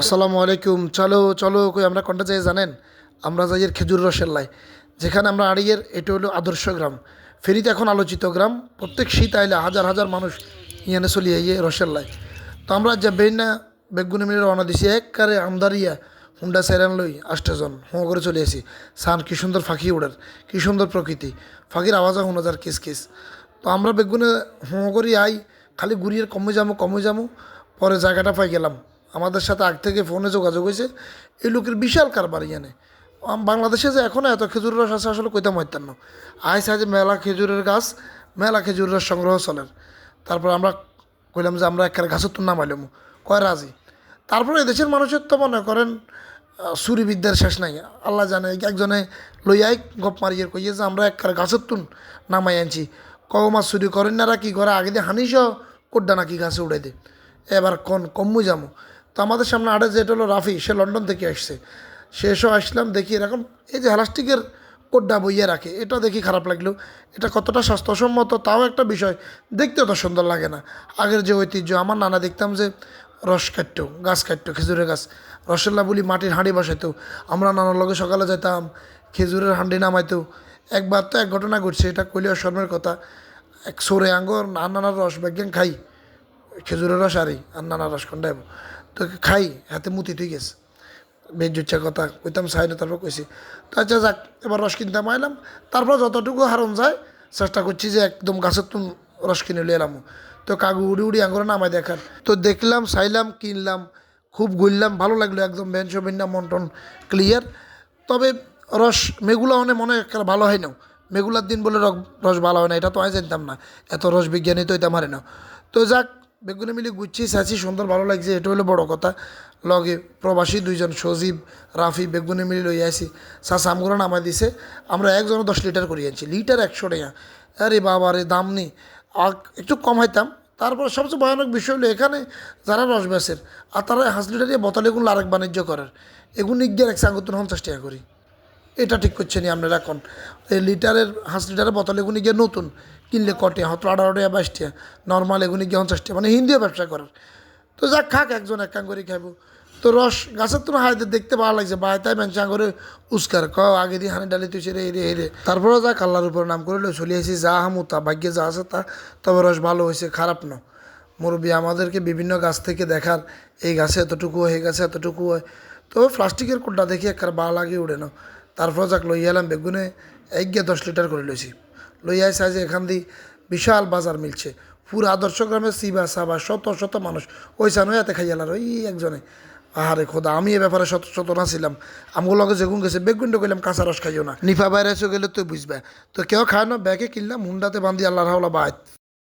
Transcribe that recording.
আসসালামু আলাইকুম। চলো চলো, কই, আমরা কোনটা যাই জানেন? আমরা যাই খেজুর রসের লাই। যেখানে আমরা আড়িয়ের, এটা হলো আদর্শ গ্রাম। ফেরিতে এখন আলোচিত গ্রাম। প্রত্যেক শীত আইলে হাজার হাজার মানুষ ইয়ানে চলি আইয়ে রসের লাই। তো আমরা যে বেইনা বেগুনি মিলে রওনা দিছি একবারে আমদারিয়া হুন্ডা সেরান লই আষ্টজন হোঁ করে চলে আসি সান, কি সুন্দর ফাঁকি উড়ার, কি সুন্দর প্রকৃতি। ফাঁকির আওয়াজা শুনো যার কিস কিস। তো আমরা বেগুনে হোঁ করি আই, খালি ঘুরিয়ে কমে যাব কমে যাব পরে জায়গাটা পাই গেলাম। আমাদের সাথে আগ থেকে ফোনে যোগাযোগ হয়েছে। এই লোকের বিশাল কারবার ইয়ানে বাংলাদেশে যে এখনও এত খেজুর রস আছে আসলে কইতাম হইতাম না। আইসা যে মেলা খেজুরের গাছ, মেলা খেজুর রস সংগ্রহ চলের। তারপর আমরা কইলাম যে আমরা একটা গাছের তুল নামাইলাম কয় রাজি? তারপরে দেশের মানুষের তো মনে করেন সুরিবিদ্যার শেষ নাই। আল্লাহ জানে একজনে লইয়াই গপ মারিয়ে কইয়ে যে আমরা এক গাছের তুন নামাই আনছি। কও মাছ চুরি করেন না কি করে? আগে দিয়ে হানিস কোড্ডা নাকি গাছে উড়াই দে এবার কোন, কম্মু যামু তো আমাদের সামনে আড়ে যেটা হলো রাফি, সে লন্ডন থেকে আসছে। এসেও আসলাম, দেখি এরকম এই যে হেলাস্টিকের কোড্ডা বইয়ে রাখে, এটা দেখি খারাপ লাগল। এটা কতটা স্বাস্থ্যসম্মত, তাও একটা বিষয়। দেখতে অত সুন্দর লাগে না। আগের যে ঐতিহ্য, আমার নানা দেখতাম যে রস কাটতো, গাছ কাটতো, খেজুরের গাছ। রসেল্লা বলি মাটির হাঁড়ি বসাইতো। আমরা নানার লগে সকালে যেতাম খেজুরের হাঁড়ি নামাইতো। একবার তো এক ঘটনা ঘটছে, এটা কইলেও শর্মের কথা। এক সোরে আঙ্গর নানার রস, ব্যাগেন খাই। খেজুরের রস আরই আর নানা রস কন্ডাইব তো খাই, হাতে মুতি তুই গেছে। বেশ জুচ্ছা কথা, কইতাম চাই না তারপর কইছি, তো আচ্ছা যাক, এবার রস কিনতাম, আইলাম। তারপর যতটুকু হারণ যায়, চেষ্টা করছি যে একদম গাছের তুম রস কিনে লিয়ে এলাম। তো কাগু উড়ি উড়ি আঙ্গুরে নামাই দেখার। তো দেখলাম চাইলাম কিনলাম, খুব ঘুরলাম ভালো লাগল একদম বেঞ্চ বিন্যা মন্টন ক্লিয়ার। তবে রস মেগুলা অনেক মনে ভালো হয় না। মেগুলার দিন বলে রস ভালো হয় না, এটা তো আমি জানতাম না। এত রস বিজ্ঞানী তো এটা মারে না। তো যাক বেগুনে মিলে গুচ্ছি, সাচি সুন্দর, ভালো লাগছে। এটা হলো বড় কথা। লগে প্রবাসী দুইজন, সজীব, রাফি, বেগুনে মিলে লই আসি চাষা আমগুলো নামাই দিছে। আমরা একজন দশ লিটার করি আনছি। লিটার একশো টাকা। আরে বাবা রে, দাম নেই। একটু কম হইতাম তারপর সবচেয়ে ভয়ানক বিষয় হলো এখানে যারা রস বেসের আর তারা হাঁস লিটারে বোতলেগুলো আরেক বাণিজ্য করার। এগুলো গিয়ে এক সাঙ্গুতুন পঞ্চাশ টাকা করি। এটা ঠিক করছে নি আপনারা এখন। এই লিটারের, হাঁস লিটারের বোতল এগুলি গিয়ে নতুন, কিনলে কটে, হয়তো আঠারো টাকা, বাইশ টাকা। নর্মাল এগুলি গিয়ে পঞ্চাশ টাকা। মানে হিন্দিও ব্যবসা করার। তো যাক, খাক, একজন এক কান করে খাইব। তো রস, গাছের তো হাইতে দেখতে ভালো লাগছে। তাই বেঞ্চা করে উস্কার। ক আগে দিয়ে হানি ডালি তুই রে রে রে। তারপরে যাক, আল্লাহর উপর নাম করে চলে আসি যা হামু, তা ভাগ্যে যা আছে তা। তবে রস ভালো হয়েছে খারাপ না। মুরব্বী, আমাদেরকে বিভিন্ন গাছ থেকে দেখার, এই গাছে এতটুকু হয়, এই গাছে এতটুকু হয়। তো প্লাস্টিকের কোডটা দেখি, একবার বা লাগে উড়ে না তারপর যাক লইয়া এলাম বেগুনে, এক গিয়ে দশ লিটার করে লইছি। লইয়া সাইজে এখান দিয়ে বিশাল বাজার মিলছে। পুরো আদর্শ গ্রামের সিবা, সাবা, শত শত মানুষ ওই সানো এতে খাইয়ালার ওই একজনে। আহারে খোদা, আমি এ ব্যাপারে শত শত ছিলাম আমগুলো লগে যেগুন গেছে, বেগুনটা কইলাম কাঁচা রস খাইও না। নিফা বাইরে এসে গেলে তুই বুঝবে। তো কেউ খায় না, ব্যাগে কিনলাম, হুন্ডাতে বান্ধি আল্লাহ বাদ